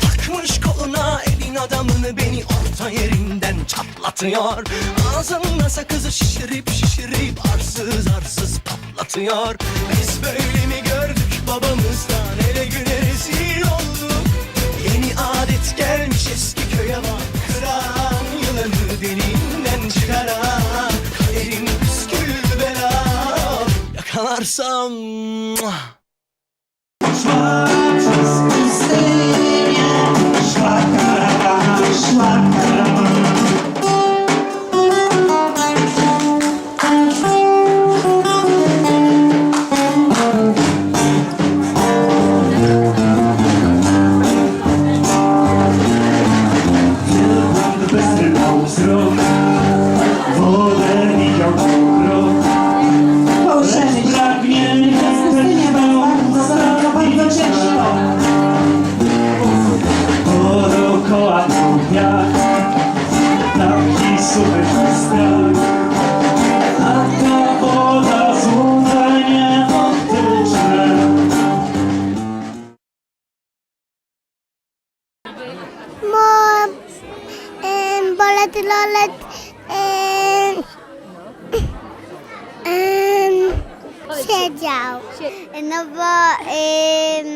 Takmış koluna elin adamını beni orta yerinden çatlatıyor Ağzında sakızı şişirip şişirip arsız arsız patlatıyor. Biz böyle mi gördük babamızdan ele güne rezil olduk. Yeni adet gelmiş eski köye bak. Kıran yılanı deliğinden çıkaran Kaderin püskül bela. Yakalarsam muah. Wysypał Dookoła wiatr Taki suchy strach A ta woda złota nie odtyczne Mo, em, bolet lolet, em, em, siedział. No bo em,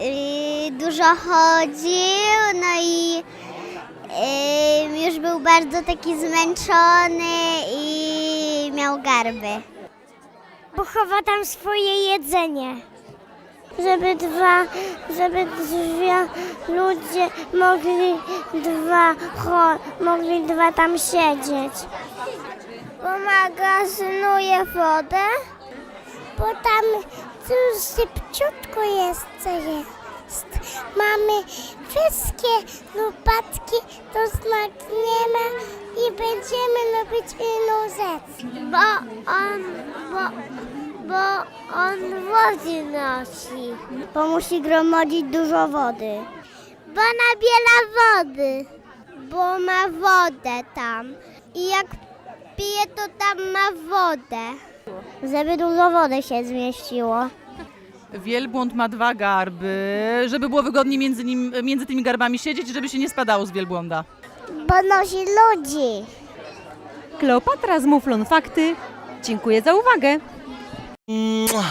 y, dużo chodził, no i em, już był bardzo taki zmęczony i miał garby. Bo tam swoje jedzenie żeby dwa, żeby dwie ludzie mogli dwa, cho, mogli dwa tam siedzieć. Bo magazynuje wodę, bo tam tu szybciutko jest, co jest. Mamy wszystkie lopatki, to zmagniemy i będziemy robić inną rzecz. Bo on, bo bo on wody nosi. Bo musi gromadzić dużo wody. Bo nabiera wody. Bo ma wodę tam. I jak pije, to tam ma wodę. Żeby dużo wody się zmieściło. Wielbłąd ma dwa garby, żeby było wygodniej między, nim, między tymi garbami siedzieć, żeby się nie spadało z wielbłąda. Bo nosi ludzi. Kleopatra z Muflon Fakty. Dziękuję za uwagę. Mua.